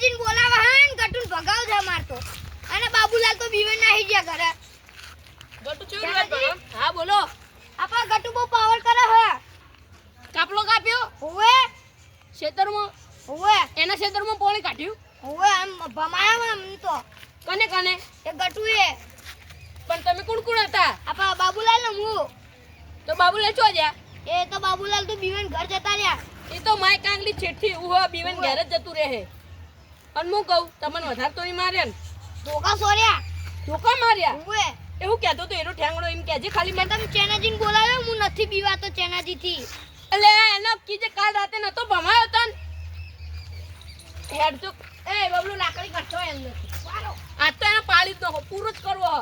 ચેનાજીને બોલાવા હે ને ગટુન ભગાવ છે મારતો અને બાબુલાલ તો બીવન નાહી ગયા ઘરે. ગટુ ચેવી? હા બોલો. આપા ગટુ બહુ પાવર કરે હે. કાપલો કાપ્યો? હોવે. ખેતરમાં? હોવે. એના ખેતરમાં પાણી કાઢ્યું? હોવે આમ ભમાયા મને તો. કને કને? એ ગટુ એ પણ તમે કોણ કોણ હતા? આપા બાબુલાલ ને હું. તો બાબુલાલ છો જ્યા એ તો બાબુલાલ તો બીવન ઘર જતા રહ્યા. એ તો માય કાંગલી છેઠી ઉહો બીવન ઘરે ઘેર જ જતું રહે. અને હું કહું તમને વધારે તો માર્યા ને. ધોકા સોર્યા. ધોકા માર્યા? એવું કહેતો તો એનો ઠેંગડો એમ કહેજે ખાલી મેં તમે ચેનાજીને બોલાવ્યો હું નથી બીવાતો ચેનાજી થી એટલે એનો કીજે કાલ રાતે નતો ભમાયો તન હેડ તો એ બબલું લાકડી કાઢતો એમ નથી. આ તો એનો પાળી જ પૂરો જ કરવો હ.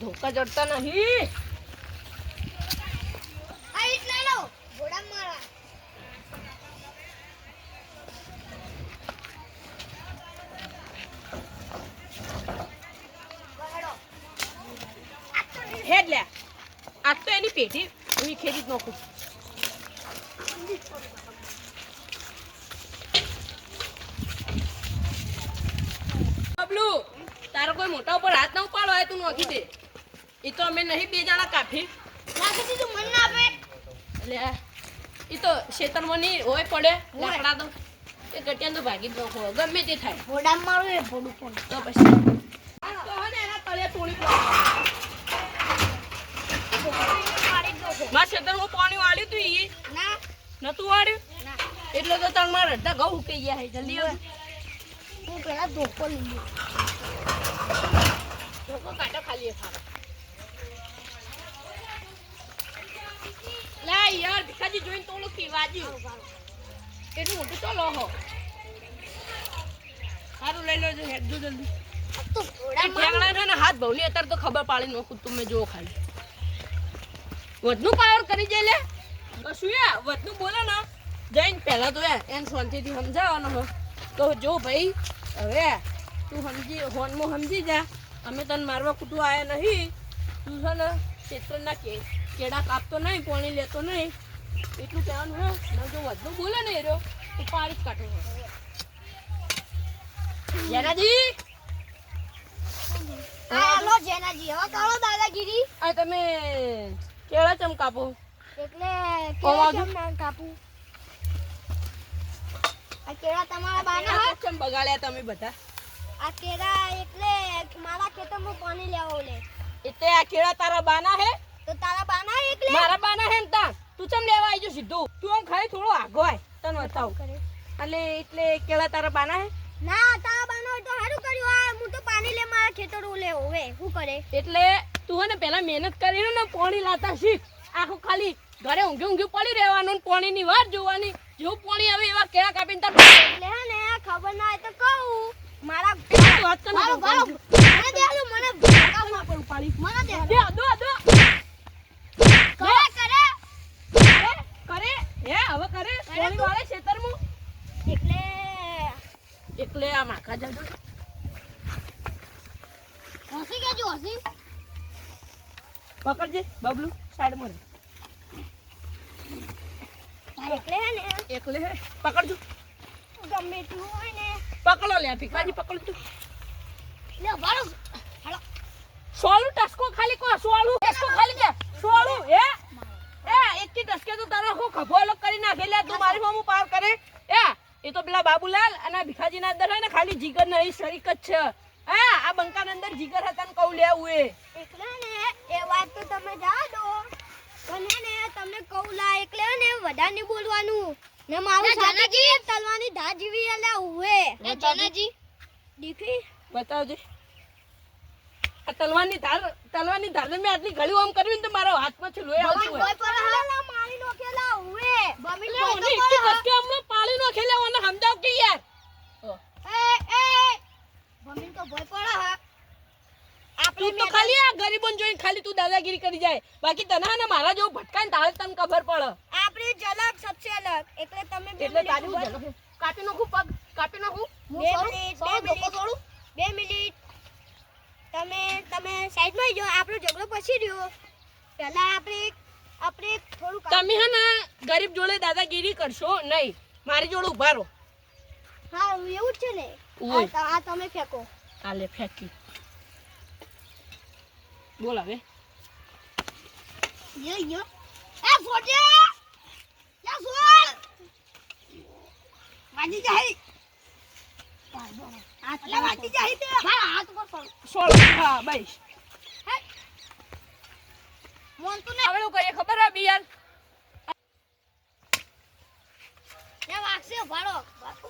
ધોકા ચડતા નહીં આ ઈટ લઈ લો ઘોડા મારા બહેડો. હેડ લે આજ તો એની પેઢી હું ખેડી જ નાખું બબલું તારો કોઈ મોટા ઉપર હાથ ના ઉપાડો હોય તું નોખી દે. એ તો અમે નહીં બે જણા કાફી નાખી દીધું મન ના આપે. એટલે એ તો ખેતરમાં નહીં હોય પડે લાકડા તો એ ગટિયા તો ભાગી જ નાખો ગમે તે થાય. ઘોડા મારું એ ભોડું પણ તો પછી. તો હે એના તળિયે તોડી પાડી જ નાખો. મારા ખેતરમાં પાણી વાળ્યું તું ઈ? ના. નતું વાળ્યું? એટલે તો તાર મારા અડધા ઘઉં ઉકેઈ ગયા છે જલ્દી આવ. હું પેલા ધોકો લઈ લઉં. ધોકો કાઢો ખાલી એક હારો. યાર ભીખાજી જોઈને તો ઓલું પીવાજ્યું એટલું મોટું ચાલો હો. સારું લઈ લેજો હેડજો જલ્દી. તો ઘોડા ને હાથ ભવલી અત્યારે તો ખબર પાડી નાખું તમે જો ખાલી. વધનું પાવર કરી જાય લે. કશું યા વધનું બોલે ને જઈને પહેલાં તો એને શાંતિથી સમજાવવાનો હો. તો જો ભાઈ હવે તું સમજી હોનમાં સમજી જા. અમે તને મારવા કૂટું આવ્યા નહીં. તું છે ને ક્ષેત્રના કે કેળા કાપતો નહીં પાણી લેતો નહીં. એટલું કહેવાનું હે. ને જો વધનું બોલે ને રહ્યો તો પાણી જ કાઢો જેનાજી? હાલો જેનાજી. હવે કરો દાદાગીરી. આ તમે કેળા ચમ કાપો? એટલે કેળા ચમ ના કાપું. આ કેળા તમારા બાના હા ચમ બગાડ્યા તમે બધા. આ કેળા એટલે મારા ખેતરમાં પાણી લેવો લે એટલે આ કેળા તારા બાના હે? તો તારા બાના એટલે? મારા બાના હે ને તા તું ચમ લેવા આવી જો સીધું? તું આમ ખાલી થોડો આગો આય તને બતાવું. એટલે એટલે કેળા તારા બાના હે? ના તારા બાના હોય તો સારું કર્યું. આ હું તો પાણી લે મારા ખેતરો લે હોવે શું કરે? એટલે તું હે ને પેલા મહેનત કરીને ને પોણી લાતા શીખ. આખું ખાલી ઘરે ઊંઘી ઊંઘી પડી રહેવાનું ને પોણીની વાર જોવાની. જેવું પોણી આવે એવા કેળા કાપીને તાર એટલે હે ને ખબર ના હોય તો કહું. મારા વાત કને મારો ગાળો મને દે આલું, મને કામ ના પડું ઉપાડી. મને દે. દે, દો, દો. કરે કરે. કરે, કરે. હે હવે કરે. પોણી વાળે ખેતરમાં. એટલે. એટલે આ માખા જાજો. હસી કેજો હસી પકડજે બબલુ સાઈડમાં રહે. એકલે હે ને? એકલે હે. પકડજો. ગમે તું હોય ને. પકડો લે ભીખાજી પકડજો લે વાળો હાલો. સોળું ટસકો ખાલી કો સોળું ટસકો ખાલી કે સોળું હે? એ એકથી ટસકે તો તારો હું ખભો અલગ કરી નાખે લે તું મારી મામું પાર કરે. એ એ તો પેલા બાબુલાલ અને ભીખાજીના અંદર હોય ને ખાલી જીગર નહીં શરીક જ છે. હા આ બંકાના અંદર જીગર હતા ને કહું લેવું એ. એટલે ને એ વાત તો તમે જા દો હે ને તમને કહું લા એટલે ને વધારે નહીં બોલવાનું. ને મારું સાથે તલવાની ધા જેવી એટલે ઉવે. એ જનાજી. દીકરી? બતાવજે. આ તલવાની ધાર તલવારની ધાર મેં આટલી ઘડી આમ કરવી ને તો મારા હાથમાં છે લોહી આવતું હોય. કોઈ પર હાલા મારી નોખેલા ઉવે. બમી લે, ઓને એકથી ટસકે હમણાં પાડી નાખે લે ઓને સમજાવ કે યાર. એ એ ભય પડે હા. તું તો ખાલી આ ગરીબોને જોઈને ખાલી તું દાદાગીરી કરી જાય. બાકી તને ને મારા જેવું ભટકાય તારે તને ખબર પડે. આપણી ઝલક સબસે અલગ એટલે તમે એટલે તારી ઝલક- કાપી નાખું પગ કાપી નાખું? બે મિનિટ બે મિનિટ. બે મિનિટ. તમે તમે સાઈડમાં જો આપણો ઝઘડો પછી રહ્યો. પહેલા આપણે આપણે થોડું તમે હે ને ગરીબ જોડે દાદાગીરી કરશો નહીં. મારી જોડે ઊભા રહો. હા એવું જ છે ને. આ આ તમે ફેંકો. હાલે ફેંકી. બોલ હવે. યો યો. એ ફોટે યા સોલ વાજી જાય. આ વાજી જાય તે. હા હાથ પર ફોન સોળ. હા ભાઈ મોન તું ને હવે કરીએ ખબર આ બિયાર એ વાગશે ભાડો.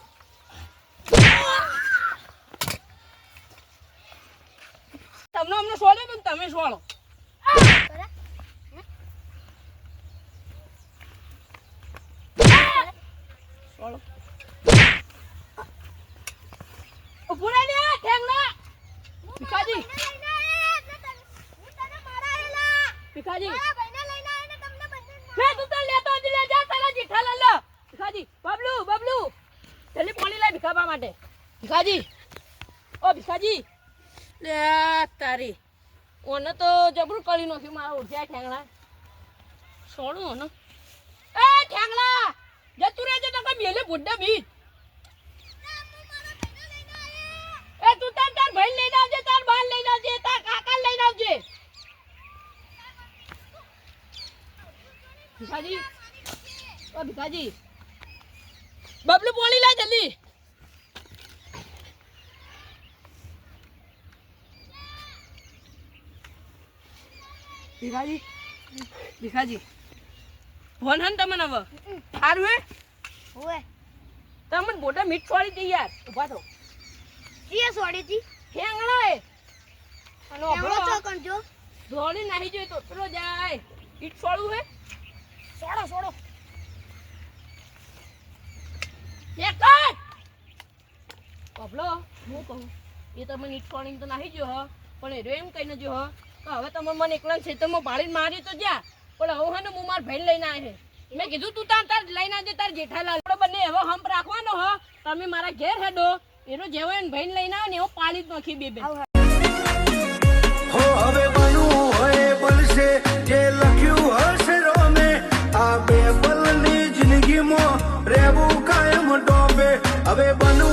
અમને પણ તમે સોળો. સોળો. ઉભું રહી લે ભીખાજી. ભીખાજી. તું તો લેતો જ લે, જા તારા ભીખાજી, બબલુ બબલુ. જલ્દી પાણી લાય ભીખાબા માટે. ભીખાજી. ઓ, ભીખાજી. લે, તારી. ઓને તો જબરું કરી નાખ્યું, મારા ઉઠ્યા ઠેંગણા. સોણું ઓને. એ ઠેંગણા, જતું રહેજે તો કઈ મેલે બુડ્ડા બીજ. એ તું તાર તાર ભાઈ લઈને આવજે, તાર બાર લઈને આવજે, તાર કાકા લઈને આવજે. ભીખાજી, ઓ ભીખાજી. બબલુ બોલી લે જલ્દી. ભીખાજી. ભીખાજી. ફોન હન તમને હવે. સારું હે? ઓએ તમને બોટા મીઠ છોડી દે યાર. ઊભા થો. ઈએ સોડી તી? ઠેંગણો એ અને ઓભળો છો કંજો ધોળી નાહી જોઈ તો પેલો જાય. ઈટ છોડું હે? છોડો છોડો એક જ. ઓભળો હું કહું એ તમે ઈટ છોડીને તો નાહી જો હ. પણ એ એમ કહીને જો હ. કે હવે તમે મને એકલા છે તો હું પાડીને મારી તો જ્યાં. પણ હવે હે હું મારા ભાઈ લઈને આવે મેં કીધું તું તાર તાર લઈને આવજે તાર જેઠાલાલ બંને એવો હંપ રાખવાનો હો. તમે મારા ઘેર હેડો. એનો જેવો એને ભાઈને લઈને આવે ને એવો પાડી જ નાખી બે બે. હવે બનવું